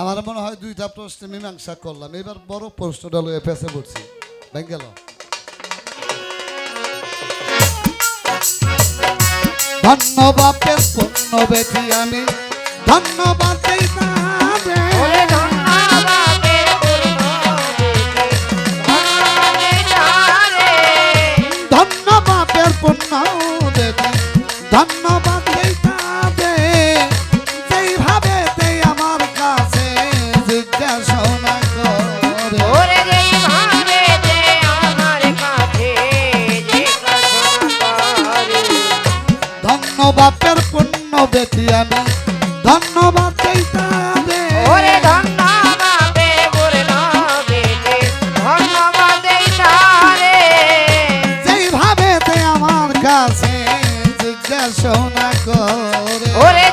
আমার মনে হয় দুইটা প্রশ্নে মীমাংসা করলাম। এবার বড় প্রশ্নটা লয়ে পেছে পড়ছি। গেল ধন্যবাদের পূর্ণ বেঠি আমি ধন্যবাদ ধন্যবাদের পূর্ণ বেঠি ধন্যবাদ ধন্যবাদের পূর্ণ বেঠি আমি। ধন্যবাদ। ওরে ধন্যবাদে যেইভাবে আমার কাছে জিজ্ঞাসা না করে। ওরে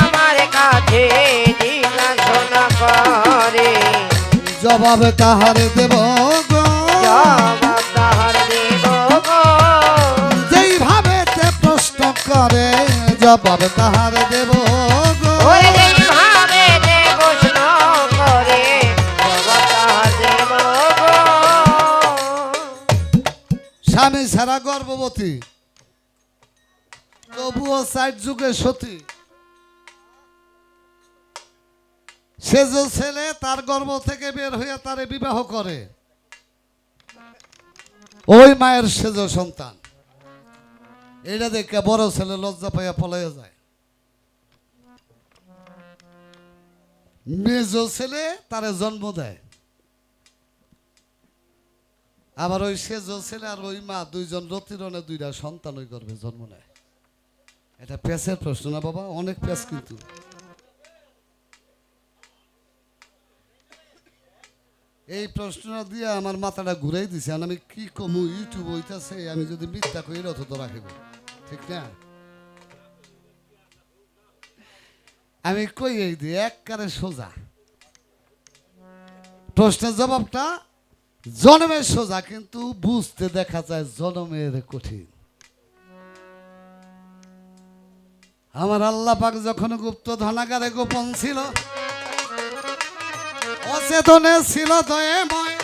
আমার কাছে জিজ্ঞাসা করে। জবাব তাহারে দেব ভাবে যে জবাব তাহার দেব স্বামী ছাড়া গর্ভবতী তবুও ষাট যুগে সতী। সেজ ছেলে তার গর্ভ থেকে বের হয়ে তারে বিবাহ করে। ওই মায়ের সেজ সন্তান। এটা দেখে বড় ছেলে লজ্জা পাইয়া পলাইয়া যায়। মেজ ছেলে তারে জন্ম দেয়। আবার ওই সেজ ছেলে আর ওই মা দুইজন রতিরণে দুইটা সন্তান ওই গর্ভে জন্ম নেয়। এটা পেঁচের প্রশ্ন না বাবা, অনেক পেঁচ কিন্তু। এই প্রশ্নটা দিয়ে আমার মাথাটা ঘুরাই দিছে আমি কি কমু, ইউটিউব হইতাছে, আমি যদি মিথ্যা করি অত তো রাখিব। ঠিক আমি কই এই দিয়ে এককারে সোজা। প্রশ্নের জবাবটা, জন্মের সোজা, কিন্তু বুঝতে দেখা যায় জন্মের কঠিন। আমার আল্লাহ পাক যখন গুপ্ত ধনাগারে গোপন ছিল, অচেতনে ছিল দয়েময়।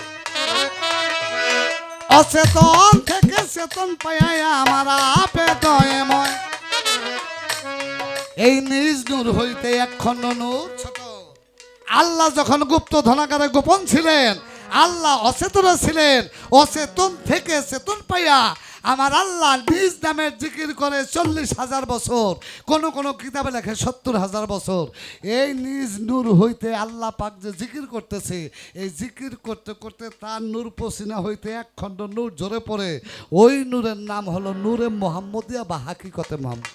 অচেতন থেকে চেতন পায় আমার আপে দয়েময় এই নিজ নূর হইতে এক খণ্ড নূর আল্লাহ যখন গুপ্ত ধনাগারে গোপন ছিলেন, আল্লাহ অচেতন ছিলেন, অচেতন থেকে চেতন পাইয়া আমার আল্লাহ নিজ নামের জিকির করে চল্লিশ হাজার বছর কোন কোন কিতাবে লেখে সত্তর হাজার বছর। এই নিজ নূর হইতে আল্লাহ পাক যে জিকির করতেছে এই জিকির করতে করতে তার নূর পসিনা হইতে এক খণ্ড নূর ঝরে পড়ে। ওই নূরের নাম হলো নূরে মোহাম্মদিয়া বা হাকিকতে মোহাম্মদ।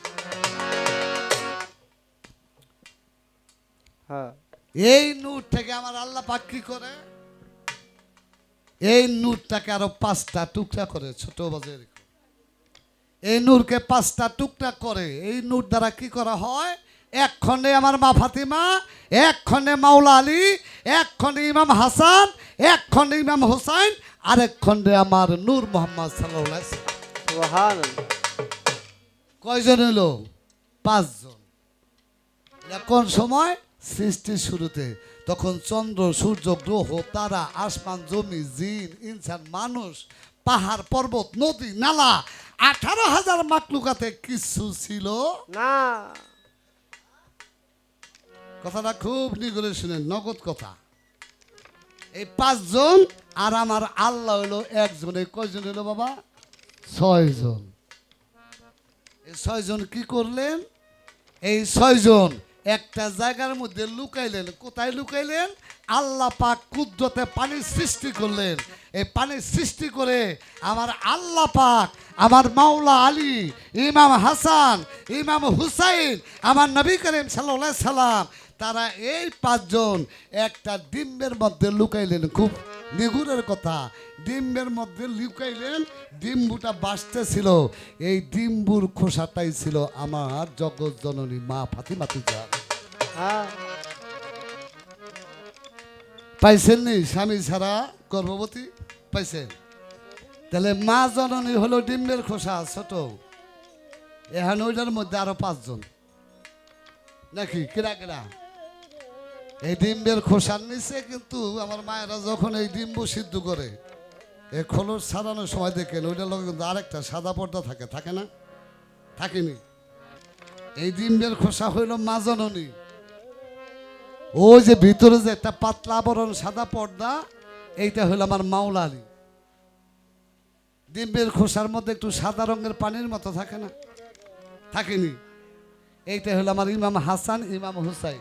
হ্যাঁ। এই নূর থেকে আমার আল্লাহ পাক কি করে? এই নূরটাকে আরও পাঁচটা টুকরা করে ছোট বাজে এরকম। এই নূরকে পাঁচটা টুকরা করে এই নূর দ্বারা কি করা হয়? এক খণ্ডে আমার মা ফাতিমা এক খণ্ডে মাওলা আলী এক খণ্ডে ইমাম হাসান এক খণ্ডে ইমাম হোসাইন আরেক খণ্ডে আমার নূর মোহাম্মদ সাল্লাহ কয়জন হলো পাঁচজন। কোন সময়? সৃষ্টির শুরুতে। তখন চন্দ্র সূর্য গ্রহ তারা আসমান জমি জিন ইনসান মানুষ পাহাড় পর্বত নদী নালা আঠারো হাজার মাকলুকাতে কিছু ছিল? না। কথাটা খুব নিগরে শুনেন নগদ কথা। এই পাঁচজন আর আমার আল্লাহ হলো একজন। এই কয়জন হলো বাবা? ছয়জন। এই ছয়জন কি করলেন? এই ছয়জন একটা জায়গার মধ্যে লুকাইলেন, কোথায় লুকাইলেন? আল্লাহ পাক কুদ্রতে পানির সৃষ্টি করলেন। এই পানির সৃষ্টি করে আমার আল্লাহ পাক, আমার মাওলা আলী, ইমাম হাসান, ইমাম হুসাইন, আমার নবী করিম সাল্লাহ সাল্লাম, তারা এই পাঁচজন একটা ডিম্বের মধ্যে লুকাইলেন। খুব নিগুরের কথা, ডিম্বের মধ্যে লুকাইলেন, ডিম্বুটা বাঁচতেছিল। এই ডিম্বুর খোসাটাই ছিল আমার জগৎ জননী মা ফাতিমা তুজা হ্যাঁ পাইছেন নি স্বামী ছাড়া গর্ভবতী? পাইছেন। তাহলে মা জননী হলো ডিম্বের খোসা, ছোট। এখন ওইটার মধ্যে আরও পাঁচজন। নাকি? কেরা কেরা? এই ডিম্বের খোসার নিচে কিন্তু আমার মায়েরা যখন এই ডিম্ব সিদ্ধ করে এই খোলস ছাড়ানোর সময় দেখেন, ওইটার লোক কিন্তু আরেকটা সাদা পর্দা থাকে। থাকে না? থাকেনি। এই ডিম্বের খোসা হইল মাজননী ওই যে ভিতরে যে একটা পাতলা আবরণ সাদা পর্দা এইটা হলো আমার মাওলা আলী। ডিম্বের খোসার মধ্যে একটু সাদা রঙের পানির মতো থাকে না? থাকেনি। এইটা হলো আমার ইমাম হাসান ইমাম হুসাইন।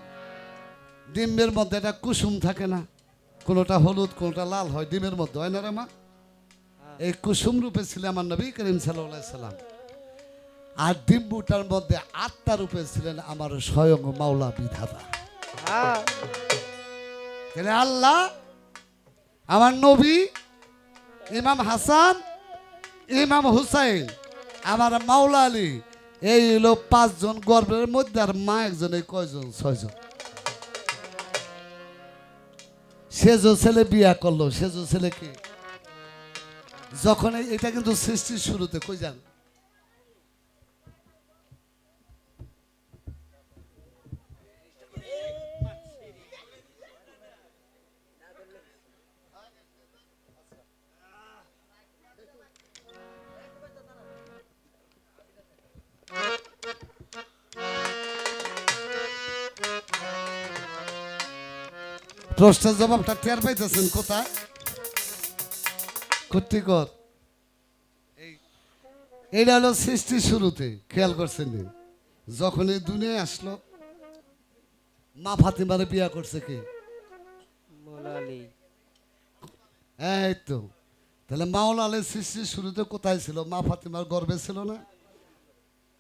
ডিম্বের মধ্যে একটা কুসুম থাকে না। কোনোটা হলুদ কোনোটা লাল হয় ডিমের মধ্যে হয় না রে মা? এই কুসুম রূপে ছিল আমার নবী করিম সাল্লাহ সাল্লাম। আর ডিম্বুটার মধ্যে আত্মা রূপে ছিলেন আমার স্বয়ং মাওলা বিধাতা। হ্যাঁ তাহলে আল্লাহ, আমার নবী, ইমাম হাসান, ইমাম হুসাইন, আমার মাওলা আলী, এই হলো পাঁচজন গর্বের মধ্যে আর মা একজন, এই কয়জন? ছয়জন। সেজো ছেলে বিয়া করল সেজো ছেলেকে যখন এটা কিন্তু সৃষ্টির শুরুতে, কই যান প্রশ্নের জবাবটা টের পাইতেছেন কোথায়? কর্তিকর এই এটা হলো সৃষ্টির শুরুতে খেয়াল করছেন? যখন এই দুনিয়ায় আসলো মা ফাতিমারে বিয়া করছে কে? মোলালি। এই তো। তাহলে মাওলা আলের সৃষ্টির শুরুতে কোথায় ছিল? মা ফাতিমার গর্বে ছিল না?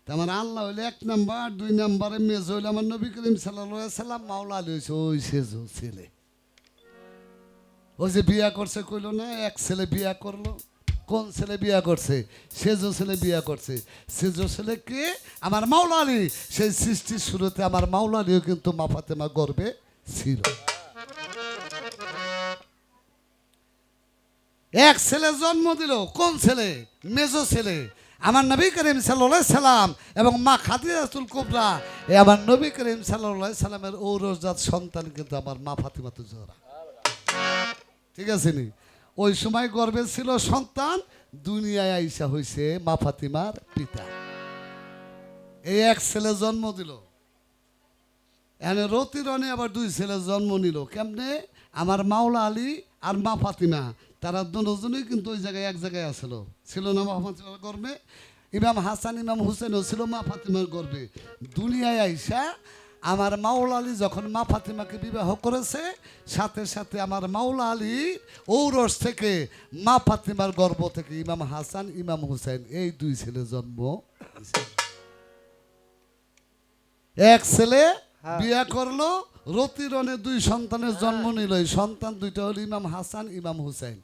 তার মানে আল্লাহ হইলে এক নাম্বার দুই নাম্বারে মেজ হইলে আমার নবী করিম সাল্লাহ সাল্লাম মাওলা আলী হয়েছে ওই সেজো ছেলে। ওই যে বিয়া করছে কইল, না, এক ছেলে বিয়া করল। কোন ছেলে বিয়া করছে? সেজো ছেলে বিয়া করছে। সেজো ছেলে কে? আমার মাওলা আলী সেই সৃষ্টির শুরুতে আমার মাওলা আলীও কিন্তু মা গর্বে ছিল। এক ছেলে জন্ম দিল, কোন ছেলে? মেজো ছেলে। আমার নবী করিম সাল্লাহ সাল্লাম এবং মা খাদিজাতুল কুবরা, এ আমার নবী করিম সাল্লাহ সাল্লামের ঔরজাত সন্তান কিন্তু আমার মা ফাতিমাতু জোহরা। ঠিক আছে নি? ওই সময় গর্বে ছিল সন্তান, দুনিয়ায় আইসা হইছে মা ফাতিমার পিতা। এই এক ছেলে জন্ম দিল। এনে রতি রনে আবার দুই ছেলে জন্ম নিল। কেমনে? আমার মাওলা আলী আর মা ফাতিমা, তারা দুজনেই কিন্তু ওই জায়গায় এক জায়গায় আসলো। ছিল না মা ফাতিমার গর্বে। ইমাম হাসান, ইমাম হুসেনও ছিল মা ফাতিমার গর্বে। দুনিয়ায় আইসা আমার মাওলা আলী যখন মা ফাতিমাকে বিবাহ করেছে সাথে সাথে আমার মাওলা আলী ঔরস থেকে মা ফাতিমার গর্ভ থেকে ইমাম হাসান ইমাম হুসেন এই দুই ছেলে জন্ম এক ছেলে হ্যাঁ। বিয়া করল রতিরনে দুই সন্তানের জন্ম নিল। এই সন্তান দুইটা হলো ইমাম হাসান ইমাম হুসাইন।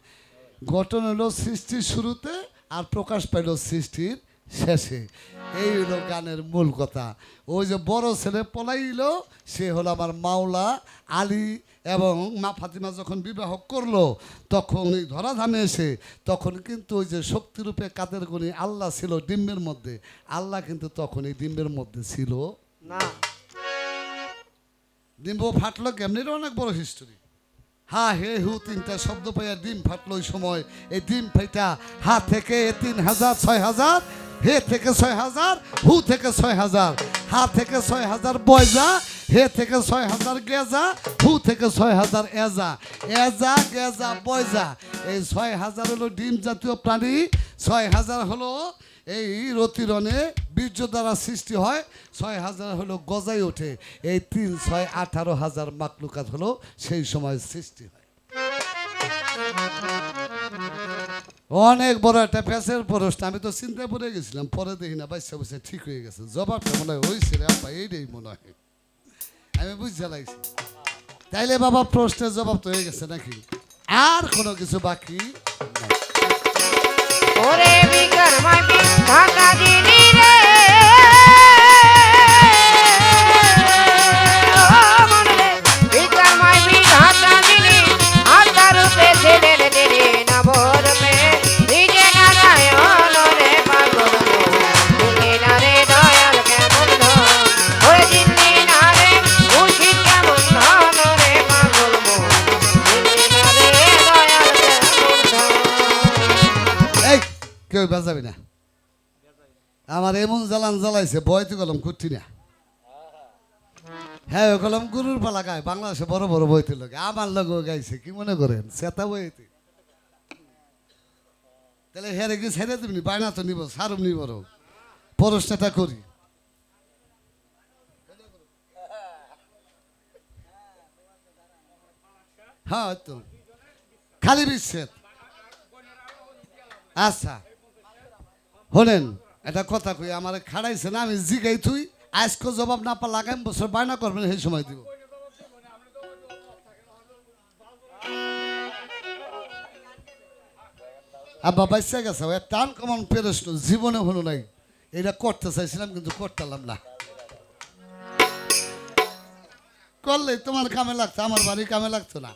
গঠন হলো সৃষ্টির শুরুতে আর প্রকাশ পাইল সৃষ্টির শেষে। এই হলো গানের মূল কথা। ওই যে বড় ছেলে পলাইল সে হলো আমার মাওলা আলী এবং মা ফাতিমা যখন বিবাহ করল তখন এই ধরাধামে এসে তখন কিন্তু ওই যে শক্তিরূপে কাদের গুণী আল্লাহ ছিল ডিম্বের মধ্যে। আল্লাহ কিন্তু তখন এই ডিম্বের মধ্যে ছিল। না। ডিম্ব ফাটলো কেমনি এটা অনেক বড় হিস্টোরি হা হে হু তিনটা শব্দ পাইয়া ডিম ফাটলো ওই সময়। এই ডিম ফাইটা হা থেকে তিন হাজার ছয় হাজার হে থেকে ছয় হাজার, হু থেকে ছয় হাজার, হা থেকে ছয় হাজার বয়জা হে থেকে ছয় হাজার গেজা, হু থেকে ছয় হাজার এজা। এজা, গেজা বয়জা এই ছয় হাজার হলো ডিম জাতীয় প্রাণী, ছয় হাজার হলো এই রতিরণে বীর্য দ্বারা সৃষ্টি হয়, ছয় হাজার হলো গজাই ওঠে। এই তিন ছয় আঠারো হাজার মাকলুকাত হলো সেই সময় সৃষ্টি হয়। অনেক বড় একটা প্যাসের প্রশ্ন। আমি তো চিন্তা পড়ে গেছিলাম, পরে দেখি না, বাচ্চা বসে ঠিক হয়ে গেছে। জবাবটা মনে হয় হয়েছে রে আপা এইটাই মনে হয়। আমি বুঝতে লাগছি তাইলে বাবা, প্রশ্নের জবাব তো হয়ে গেছে নাকি? আর কোনো কিছু বাকি ওরে বিকার মাটি ঢাকা কই বাজাবি না। আমার এমন জ্বালান জ্বালাইছে বয়তে কলম করছি না। হ্যাঁ ওই কলম গুরুর পালা গায়, বাংলাদেশে বড় বড় বইতে লোকে আমার লোক গাইছে, কি মনে করেন? সেতা বইতে। তাহলে হেরে কি ছেড়ে দিবনি বায়না তো নিব, সারম নিব পরশটা করি। হ্যাঁ তো। খালি বিচ্ছেদ। আচ্ছা। শোনেন এটা কথা কই, আমার খাড়াইছে না, আমি জিগাই তুই আজকে জবাব না পা লাগাম বছর বায়না করবেন, সেই সময় দিব। আব্বা বাচ্চা গেছে, ও টান কমন পেরেছিল জীবনে হলো নাই। এটা করতে চাইছিলাম, কিন্তু করতাম না। করলে তোমার কামে লাগতো, আমার বাড়ি কামে লাগতো না।